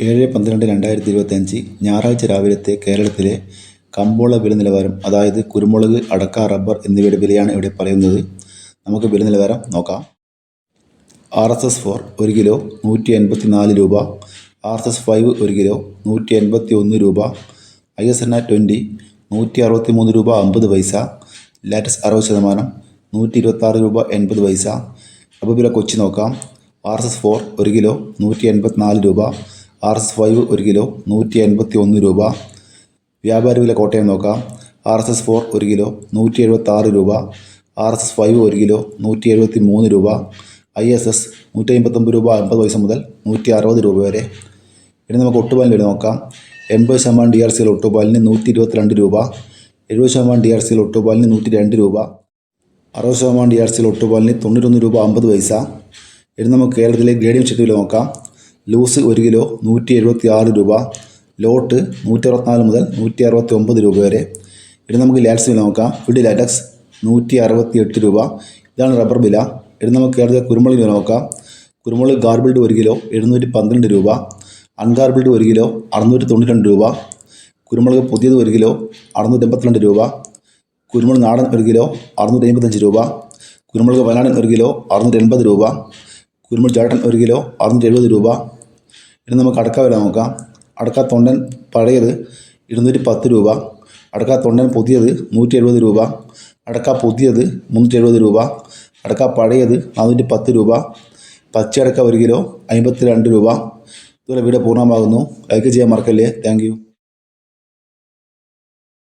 ഏഴ് പന്ത്രണ്ട് രണ്ടായിരത്തി ഇരുപത്തഞ്ച് ഞായറാഴ്ച രാവിലത്തെ കേരളത്തിലെ കമ്പോള വില നിലവാരം അതായത് കുരുമുളക് അടക്ക റബ്ബർ എന്നിവയുടെ വിലയാണ് ഇവിടെ പറയുന്നത്. നമുക്ക് വില നിലവാരം നോക്കാം. ആർ എസ് എസ് ഫോർ ഒരു കിലോ നൂറ്റി എൺപത്തി നാല് രൂപ ആർ എസ് എസ് ഫൈവ് ഒരു കിലോ നൂറ്റി എൺപത്തി ഒന്ന് രൂപ ഐ എസ് എൻ ആ ട്വന്റി നൂറ്റി അറുപത്തി മൂന്ന് രൂപ അമ്പത് പൈസ ലാറ്റസ് അറുപത് ശതമാനം നൂറ്റി ഇരുപത്താറ് രൂപ എൺപത് പൈസ. അപ്പോൾ വില കൊച്ചി നോക്കാം. ആർ എസ് എസ് ഫോർ ഒരു കിലോ നൂറ്റി എൺപത്തി നാല് രൂപ ആർ എസ് ഫൈവ് ഒരു കിലോ നൂറ്റി എൺപത്തി ഒന്ന് രൂപ. വ്യാപാര വില കോട്ടയം നോക്കാം. ആർ എസ് എസ് ഫോർ ഒരു കിലോ നൂറ്റി എഴുപത്തി ആറ് രൂപ. ആർ എസ് എസ് ഫൈവ് ഒരു കിലോ നൂറ്റി എഴുപത്തി മൂന്ന് രൂപ. ഐ എസ് എസ് നൂറ്റി അമ്പത്തൊമ്പത് രൂപ അമ്പത് പൈസ മുതൽ നൂറ്റി അറുപത് രൂപ വരെ. ഇനി നമുക്ക് ഒട്ടുപാലിന് വില നോക്കാം. എൺപത് ശതമാനം ഡി ആർ സിയിൽ ഒട്ടുപാലിന് നൂറ്റി ഇരുപത്തിരണ്ട് രൂപ. എഴുപത് ശതമാനം ഡി ആർ സിയിൽ ഒട്ടുപാലിന് നൂറ്റി രണ്ട് രൂപ. അറുപത് ശതമാനം ഡി ആർ സിയിൽ ഒട്ടുപാലിന് തൊണ്ണൂറ്റൊന്ന് രൂപ അമ്പത് പൈസ. ഇനി നമുക്ക് കേരളത്തിലെ ഗ്രേഡിയം ഷീറ്റ് വില നോക്കാം. ലൂസ് ഒരു കിലോ നൂറ്റി എഴുപത്തി ആറ് രൂപ ലോട്ട് നൂറ്റി അറുപത്തിനാല് മുതൽ നൂറ്റി അറുപത്തി ഒമ്പത് രൂപ വരെ. ഇനി നമുക്ക് ലാറ്റ്സ് വില നോക്കാം. ഫിഡ് ലാറ്റക്സ് നൂറ്റി അറുപത്തി എട്ട് രൂപ. ഇതാണ് റബ്ബർ വില. ഇനി നമുക്ക് കേരളത്തിലെ കുരുമുളക് വില നോക്കാം. കുരുമുളക് ഗാർബിൾഡ് ഒരു കിലോ എഴുന്നൂറ്റി പന്ത്രണ്ട് രൂപ. അൺഗാർബിൾഡ് ഒരു കിലോ അറുന്നൂറ്റി തൊണ്ണൂറ്റി രൂപ. കുരുമുളക് പുതിയത് ഒരു കിലോ അറുന്നൂറ്റി എൺപത്തിരണ്ട് രൂപ. കുരുമുളക് നാടൻ ഒരു കിലോ അറുന്നൂറ്റി അമ്പത്തഞ്ച് രൂപ. കുരുമുളക് വയനാടൻ ഒരു കിലോ അറുന്നൂറ്റി എൺപത് രൂപ. കുരുമുളക് ചേട്ടൻ ഒരു കിലോ അറുന്നൂറ്റി എഴുപത് രൂപ. ഇനി നമുക്ക് അടക്ക വില നോക്കാം. അടക്ക തൊണ്ടൻ പഴയത് ഇരുന്നൂറ്റി പത്ത് രൂപ. അടക്ക തൊണ്ടൻ പുതിയത് നൂറ്റി എഴുപത് രൂപ. അടക്ക പുതിയത് മുന്നൂറ്റി എഴുപത് രൂപ. അടക്ക പഴയത് നാനൂറ്റി പത്ത് രൂപ. പച്ചയടക്ക ഒരു കിലോ അമ്പത്തി രണ്ട് രൂപ. ഇതുപോലെ വീഡിയോ പൂർണമാകുന്നു. ലൈക്ക് ചെയ്യാൻ മറക്കല്ലേ. Thank you